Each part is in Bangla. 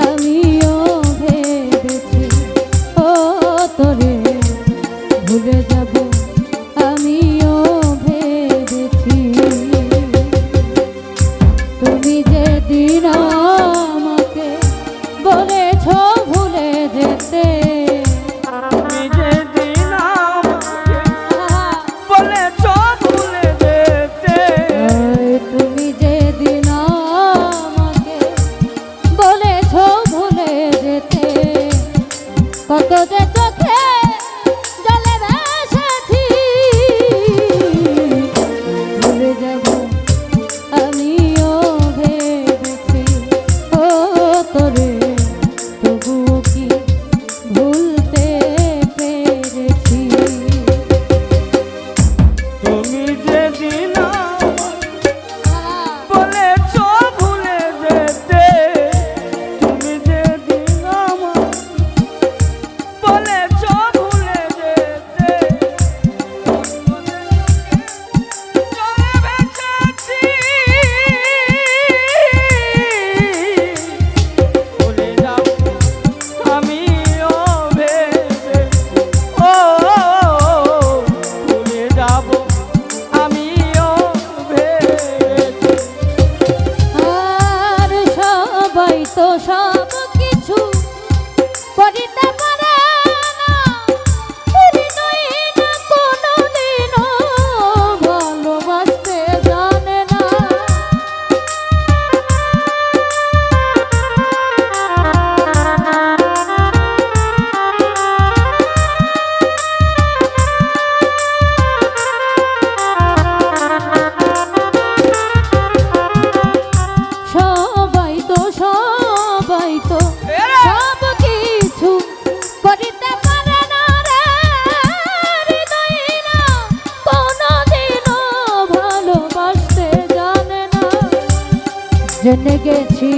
আমিও ভেবেছি ও তরে ভুলে যা জেনে গেছি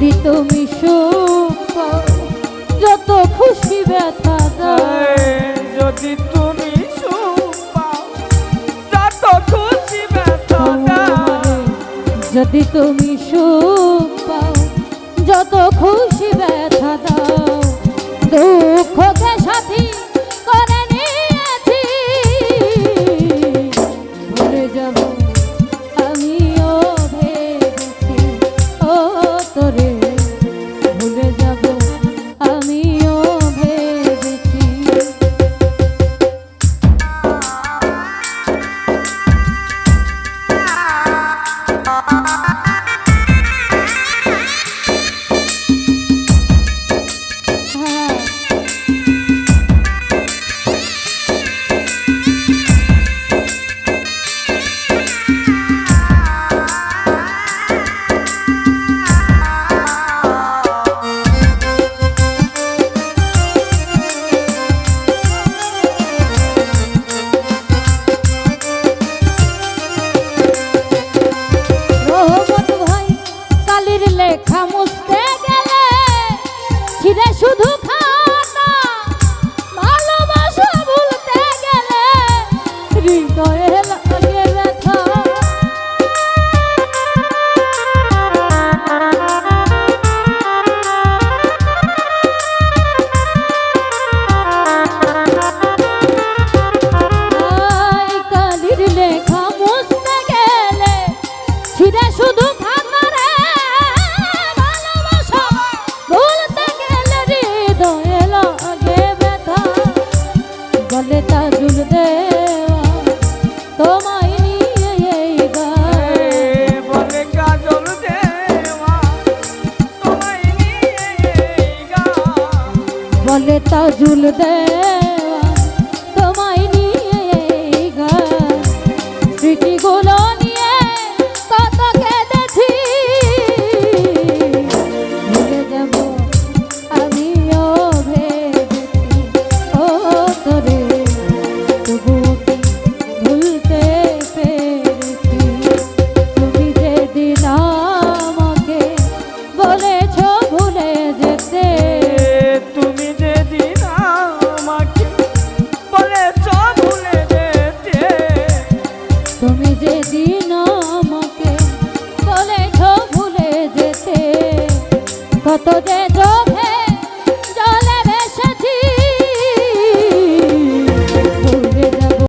যদি তুমি সুখ যত খুশি ব্যথা দেয় যদি তুমি যত খুশি ব্যথা যদি তুমি সুখ পাও যত খুশি ব্যথা দাও। দুঃখকে সাথী বলে তাজুল দেওয়া তোমায় নিয়ে গা গান স্মৃতি গো তুমি যে দিন